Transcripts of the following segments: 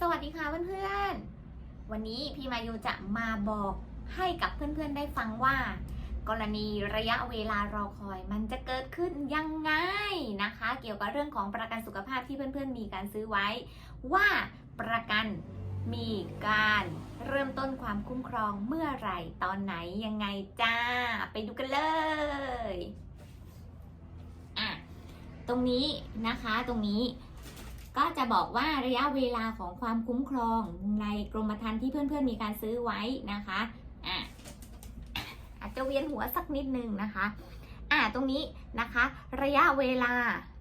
สวัสดีค่ะเพื่อนๆ วันนี้พี่มายูจะมาบอกให้กับเพื่อนๆได้ฟังว่า กรณีระยะเวลารอคอยมันจะเกิดขึ้นยังไงนะคะ เกี่ยวกับเรื่องของประกันสุขภาพที่เพื่อนๆ มีการซื้อไว้ ว่าประกันมีการเริ่มต้นความคุ้มครองเมื่อไหร่ตอนไหนยังไงจ้า ไปดูกันเลยอะตรงนี้นะคะตรงนี้ ก็จะบอกว่าระยะเวลาของความคุ้มครองในกรมธรรม์ที่เพื่อนๆมีการซื้อไว้นะคะอะอาจจะเวียนหัวสักนิดนึงนะคะอะตรงนี้นะคะระยะเวลา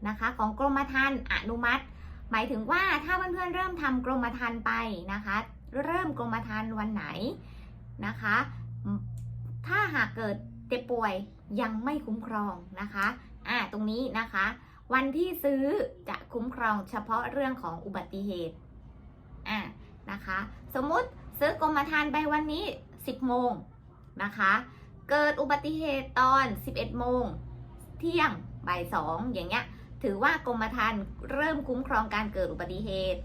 นะคะของกรมธรรม์อนุมัติ หมายถึงว่าถ้าเพื่อนๆเริ่มทำกรมธรรม์ไปนะคะ เริ่มกรมธรรม์วันไหนนะคะ ถ้าหากเกิดเจ็บป่วยยังไม่คุ้มครองนะคะอะตรงนี้นะคะ วันที่ซื้อจะคุ้มครองเฉพาะเรื่องของอุบัติเหตุอะนะคะ สมมุติซื้อกรมธรรม์ไปวันนี้ 10 โมงนะคะ เกิดอุบัติเหตุตอน 11 โมง เที่ยงบ่ายสองอย่างเงี้ย ถือว่ากรมธรรม์เริ่มคุ้มครองการเกิดอุบัติเหตุ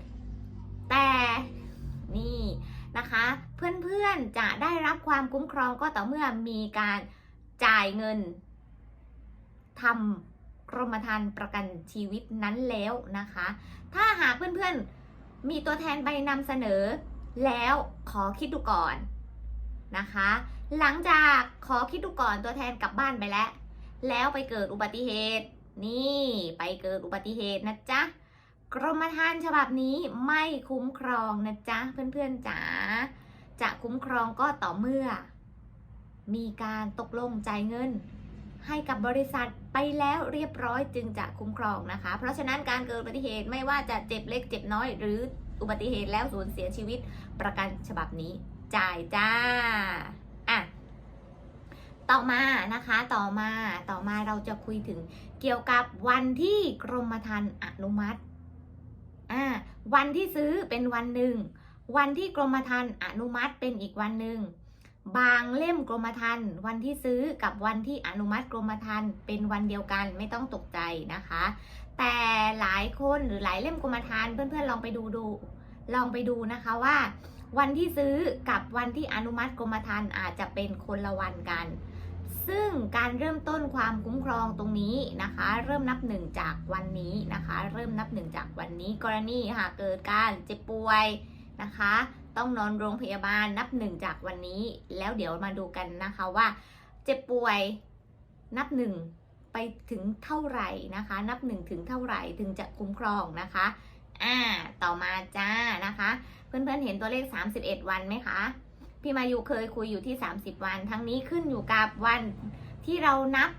แต่นี่นะคะ เพื่อนๆจะได้รับความคุ้มครองก็ต่อเมื่อมีการจ่ายเงินทำ กรมธรรม์ประกันชีวิตนั้นแล้วนะคะ ถ้าหากเพื่อนๆมีตัวแทนไปนำเสนอ แล้วขอคิดดูก่อนนะคะ หลังจากขอคิดดูก่อนตัวแทนกลับบ้านไปแล้ว แล้วไปเกิดอุบัติเหตุ นี่ไปเกิดอุบัติเหตุนะจ๊ะกรมธรรม์ฉบับนี้ไม่คุ้มครองนะจ๊ะเพื่อนๆจ๋าจะคุ้มครองก็ต่อเมื่อ มีการตกลงจ่ายเงิน ให้กับบริษัทไปแล้วเรียบร้อยจึงจะคุ้มครองนะคะ เพราะฉะนั้นการเกิดอุบัติเหตุไม่ว่าจะเจ็บเล็กเจ็บน้อย หรืออุบัติเหตุแล้วสูญเสียชีวิตประกันฉบับนี้ จ่ายจ้าอะต่อมานะคะต่อมาต่อมาเราจะคุยถึงเกี่ยวกับวันที่กรมธรรม์อนุมัติอ่าวันที่ซื้อเป็นวันหนึ่ง วันที่กรมธรรม์อนุมัติเป็นอีกวันหนึ่ง บางเล่มกรมธรรม์วันที่ซื้อกับวันที่อนุมัติกรมธรรม์เป็นวันเดียวกันไม่ต้องตกใจนะคะ แต่หลายคนหรือหลายเล่มกรมธรรม์เพื่อนๆลองไปดูดูลองไปดูนะคะว่า วันที่ซื้อกับวันที่อนุมัติกรมธรรม์อาจจะเป็นคนละวันกัน ซึ่งการเริ่มต้นความคุ้มครองตรงนี้นะคะ เริ่มนับหนึ่งจากวันนี้นะคะ เริ่มนับหนึ่งจากวันนี้กรณีหากเกิดการเจ็บป่วยนะคะ ต้องนอนโรงพยาบาลนับหนึ่งจากวันนี้ แล้วเดี๋ยวมาดูกันนะคะว่า เจ็บป่วยนับหนึ่งไปถึงเท่าไหร่นะคะ นับหนึ่งถึงเท่าไหร่ถึงจะคุ้มครองนะคะอ่าต่อมาจ้านะคะ เพื่อนๆเห็นตัวเลข 31 วันไหมคะพี่มายุเคยคุยอยู่ที่ 30 วัน ทั้งนี้ขึ้นอยู่กับวันที่เรานับ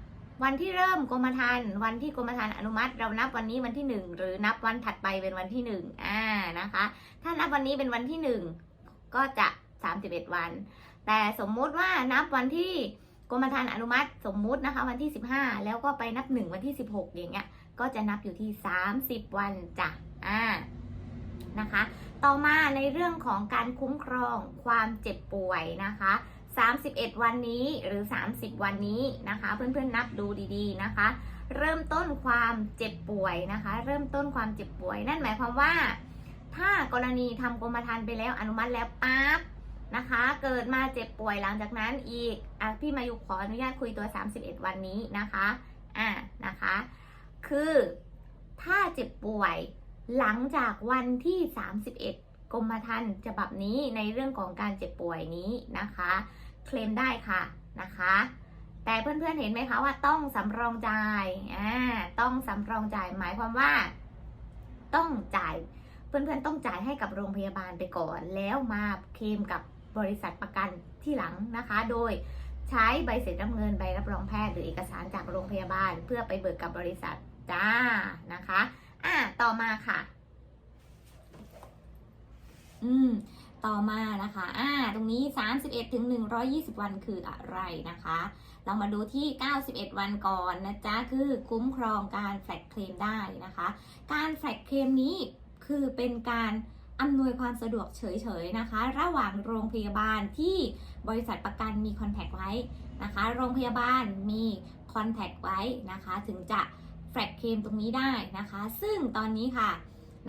วันที่เริ่มกรมธรรม์วันที่กรมธรรม์อนุมัติ เรานับวันนี้วันที่ 1 หรือนับวันถัดไปเป็นวันที่1อ่านะคะ ถ้านับวันนี้เป็นวันที่ 1 ก็จะ 31 วัน แต่สมมุติว่านับวันที่กรมธรรม์อนุมัติสมมุตินะคะวันที่ 15 แล้วก็ไปนับ 1 วันที่ 16 อย่างเงี้ยก็จะนับอยู่ที่ 30 วันจ้ะอ่านะคะ ต่อมาในเรื่องของการคุ้มครองความเจ็บป่วยนะคะ 31 วันนี้หรือ 30 วันนี้นะคะ เพื่อนๆนับดูดีๆนะคะ เริ่มต้นความเจ็บป่วยนะคะ เริ่มต้นความเจ็บป่วย นั่นหมายความว่า ถ้ากรณีทำกรมธรรม์ไปแล้วอนุมัติแล้วปั๊บนะคะ เกิดมาเจ็บป่วยหลังจากนั้นอีกอพี่มายุขออนุญาตคุยตัว 31 วันนี้นะคะอะนะคะ คือถ้าเจ็บป่วยหลังจากวันที่ 31 กรมธรรม์ฉบับนี้ในเรื่องของการเจ็บป่วยนี้นะคะ เคลมได้ค่ะนะคะ แต่เพื่อนๆเห็นไหมคะว่าต้องสำรองจ่ายอ่าต้องสำรองจ่ายหมายความว่า ต้องจ่าย เพื่อนๆต้องจ่ายให้กับโรงพยาบาลไปก่อน แล้วมาเคลมกับบริษัทประกันที่หลังนะคะ โดยใช้ใบเสร็จรับเงินใบรับรองแพทย์หรือเอกสารจากโรงพยาบาล เพื่อไปเบิกกับบริษัทจ้านะคะอะต่อมาค่ะ อืมต่อมานะคะ อ่า ตรงนี้ 31 ถึง 120 วันคืออะไรนะคะ เรามาดูที่ 91 วันก่อนนะจ๊ะ คือคุ้มครองการแฟลกเคลมได้นะคะ การแฟลกเคลมนี้ คือเป็นการอำนวยความสะดวกเฉยๆนะคะ ระหว่างโรงพยาบาลที่บริษัทประกันมีคอนแทคไว้นะคะ โรงพยาบาลมีคอนแทคไว้นะคะ ถึงจะแฟลกเคลมตรงนี้ได้นะคะ ซึ่งตอนนี้ค่ะ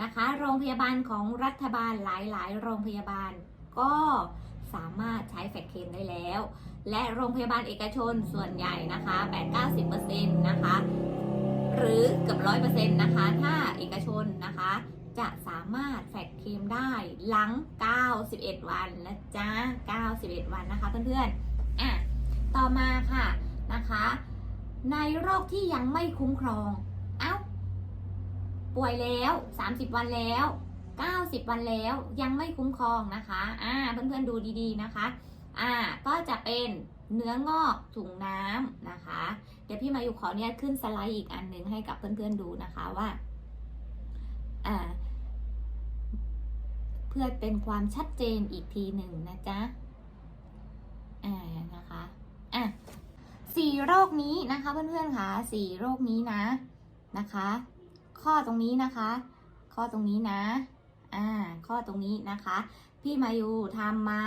นะคะ โรงพยาบาลของรัฐบาลหลายๆ โรงพยาบาลก็สามารถใช้แฟกเคนได้แล้ว และโรงพยาบาลเอกชนส่วนใหญ่นะคะ 8-90%นะคะ หรือเกือบ 100%นะคะ ถ้าเอกชนนะคะ จะสามารถแฟกเคมได้หลัง 91 วันนะจ๊ะ 91 วันนะคะเพื่อนๆอะต่อมาค่ะนะคะ ในโรคที่ยังไม่คุ้มครอง เอ้า ป่วยแล้ว 30 วันแล้ว 90 วันแล้วยังไม่คุ้มครองนะคะอ่าเพื่อนๆดูดีๆนะคะอ่าก็จะเป็นเนื้องอกถุงน้ำนะคะ เดี๋ยวพี่มาอยู่ขอเนี่ยขึ้นสไลด์อีกอันหนึ่งให้กับเพื่อนๆดูนะคะว่าอ่า เพื่อเป็นความชัดเจนอีกทีหนึ่งนะจ๊ะ อ่า นะคะ อะสี่โรคนี้นะคะเพื่อนๆค่ะสี่โรคนี้นะ นะคะ ข้อตรงนี้นะคะ ข้อตรงนี้นะ อ่า ข้อตรงนี้นะคะ พี่มายูทำมา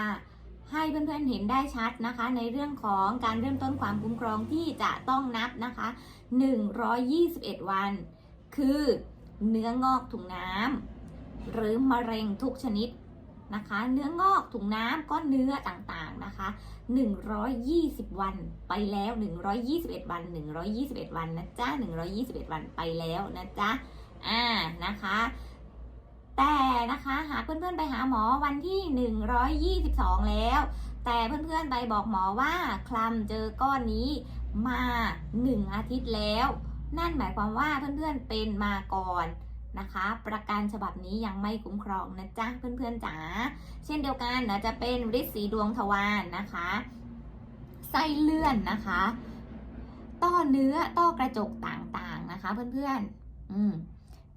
ให้เพื่อนๆเห็นได้ชัดนะคะ ในเรื่องของการเริ่มต้นความคุ้มครองที่จะต้องนับนะคะ 121 วัน คือเนื้องอกถุงน้ำ หรือมะเร็งทุกชนิดนะคะ เนื้องอกถุงน้ำก้อนเนื้อต่างๆนะคะ 120 วันไปแล้ว 121 วัน 121 วันนะจ๊ะ121 วันไปแล้วนะจ๊ะอ่านะคะ แต่นะคะหากเพื่อนๆไปหาหมอวันที่ 122 แล้ว แต่เพื่อนๆไปบอกหมอว่าคลำเจอก้อนนี้มา 1 อาทิตย์แล้ว นั่นหมายความว่าเพื่อนๆเป็นมาก่อน นะคะ ประกันฉบับนี้ยังไม่คุ้มครองนะจ๊ะเพื่อนๆจ๋าเช่นเดียวกันนะจะเป็นฤทธิ์สีดวงทวารนนะคะไส้เลื่อนนะคะ ต้อเนื้อต้อกระจกต่างๆนะคะ เพื่อนๆอืม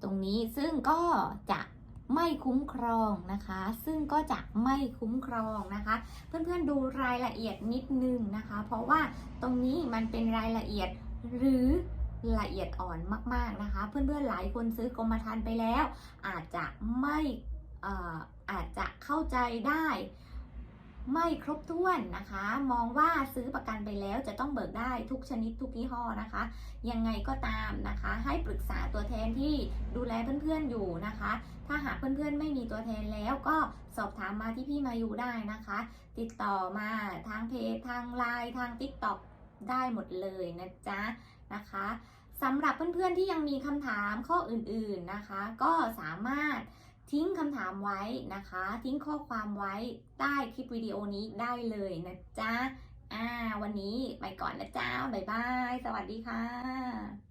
ตรงนี้ซึ่งก็จะไม่คุ้มครองนะคะ ซึ่งก็จะไม่คุ้มครองนะคะ เพื่อนๆดูรายละเอียดนิดนึงนะคะ เพราะว่าตรงนี้มันเป็นรายละเอียดหรือ ละเอียดอ่อนมากๆนะคะ เพื่อนๆหลายคนซื้อกรมธรรม์ไปแล้ว อาจจะไม่เอ่ออาจจะเข้าใจได้ไม่ครบถ้วนนะคะ มองว่าซื้อประกันไปแล้วจะต้องเบิกได้ทุกชนิดทุกยี่ห้อนะคะ ยังไงก็ตามนะคะ ให้ปรึกษาตัวแทนที่ดูแลเพื่อนๆอยู่นะคะ ถ้าหากเพื่อนๆไม่มีตัวแทนแล้วก็สอบถามมาที่พี่มายูได้นะคะ ติดต่อมาทางเพจทางไลน์ทาง t ิ k t o k ได้หมดเลยนะจ๊ะ นะคะสำหรับเพื่อนๆที่ยังมีคำถามข้ออื่นๆนะคะ ก็สามารถทิ้งคำถามไว้นะคะ ทิ้งข้อความไว้ใต้คลิปวิดีโอนี้ได้เลยนะจ๊ะอ่าวันนี้ไปก่อนนะจ๊ะบ๊ายบาย สวัสดีค่ะ